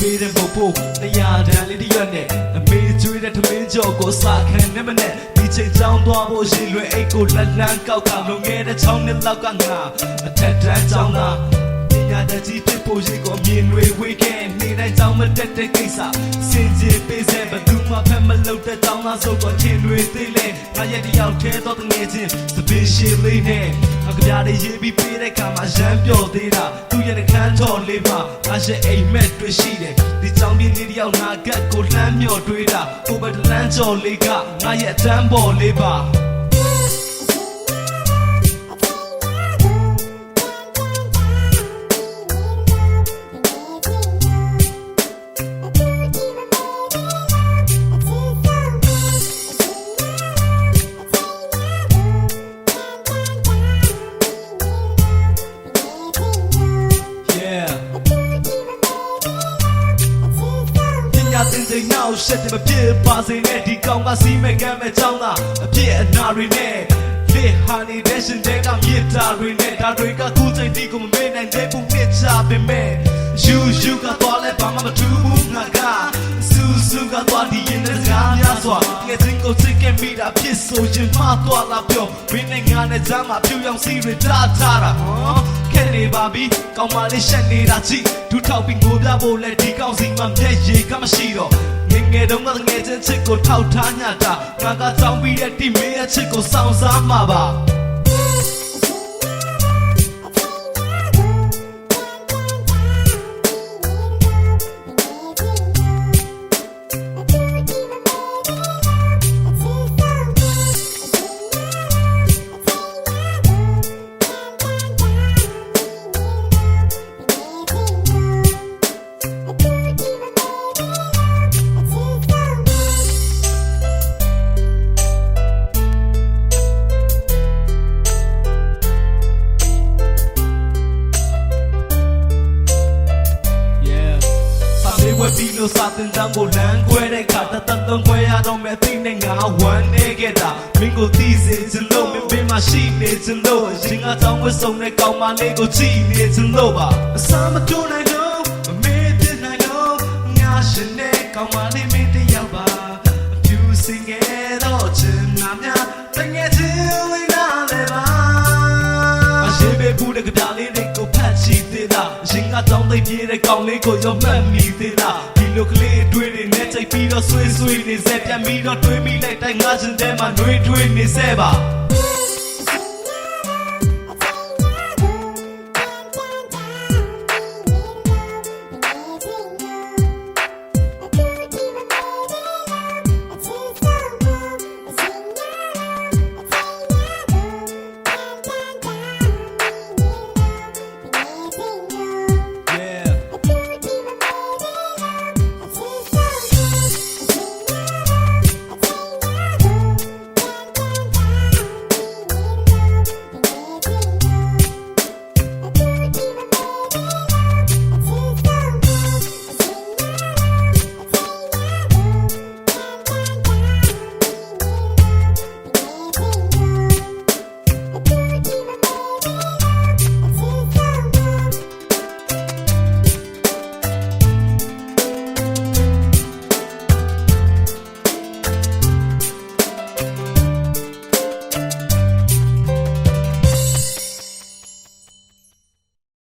ပေးတဲ့ဘုတ်ဖို့တရားတန်လေးတစ်ရွက်နဲ့အမေကျွေးတဲ့ထမင်းကြော်ကိုစာခံနေမနဲ့ဒီချိန်ချောင်းသွားဖို့ရှိလွယ်အိတ်ကိုလက်လန်းကောက်ကလုံငယ်တဲ့ချောင်းနှစ်လောက်ကငါအထက်တန်းချောင်းသားပညာတတ်ကြီးဖြစ်ဖို့ရှိကိုမြင်တွေဝေးခဲ့နေတိုင်းချောင်းမတက်တဲ့ကိစ္စစင်ကြယ်ပေးစေဘသူမှဖက်မလုပ်တဲ့တောင်းလားဆိုတော့ချင်းတွေသေးလဲငါရဲ့တယောက်တည်းတော့တငယ်ချင်းသပင်ရှိလေးနဲ့ အကပြားလေးရေးပြီးပေးတဲ့ခါမှာရမ်းပြော်သေးတာသူရဲ့နှခမ်းတော်လေးမှာငါရဲ့အိမ်မက်တွေ့ရှိတယ်ဒီချောင်းပြင်းလေးတယောက်နာကတ်ကိုလှမ်းမြော်တွေးတာကိုပဲလမ်းကျော်လေးကငါရဲ့အတန်းပေါ်လေးပါ ပညာသင်ချိန်နောက်ရှက်တယ်မဖြစ်ပါစေနဲ့ဒီကောင်ကစီးမဲ့ကမ်းမဲ့ကြောင်းသားအပြစ်အနာတွေနဲ့လေဟာနေတဲ့ရှင်တဲ့ကမြေတာတွေနဲ့ဒါတွေကခုချိန်ဒီကိုမမေ့နိုင်တဲ့ပုံနဲ့ချပေမဲ့ယူယူကတော့လည်းဘာမှမထူးဘူးငါကစူးစူးကတော့ဒီရင်တဲ့ကားများစွာငယ်ချင်းကိုစိတ်ကမိတာဖြစ်ဆိုရင်မှတော့လာပြောမင်းနဲ့ငါနဲ့ကြားမှာပြူရောင်စီတွေတားထားတာဟော ခဲ့နေပါပြီကောင်းမလေးရှက်နေတာကြည့်ဒူထောက်ပြီးငိုပြဖို့လဲဒီကောင်းစီမှာမျက်ရည်ကမရှိတော့ငယ်ငယ်တုန်းကငယ်ချင်းချစ်ကိုထောက်ထားညတာငါကကြောင်းပြီးတဲ့တိမေးရဲ့ချစ်ကိုစောင့်စားမှာပါ လေးဝက်ပြီးလို့စာတင်တန်းကိုလမ်းခွဲတဲ့ခါတတသုံးခွဲရတော့မဲ့သိနေငါဝမ်းနေခဲ့တာမင်းကိုသိစေချင်လို့မင်းပင်မရှိနေချင်လို့ရင်ကတောင်းဝတ်ဆုံးတဲ့ကောင်းမလေးကိုကြည့်နေချင်လို့ပါအစမတွနိုင်တော့မမေ့တဲ့နိုင်တော့ငါရှင်နဲ့ကောင်းမလေးမင်းတယောက်ပါအပြူစင်ခဲ့တော့ချင်နာများတငယ်ချင်းဝင်လာလေပါအရှိဘေဘူးတဲ့ကြပြလေးတွေကိုဖတ်ချီသေးတာအရှင်ကတောင်းသိပြေးတဲ့ကောင်လေးကိုရောမှတ်မိသေးတာ ဒီလိုကလေးတွေးတွေနဲ့ချိန်ပြီးတော့ဆွေးဆွေးနေစေပြန်ပြီးတော့တွေးမိလိုက်တိုင်းငါရှင်တဲမှာနှွေးထွေးနေစေပါ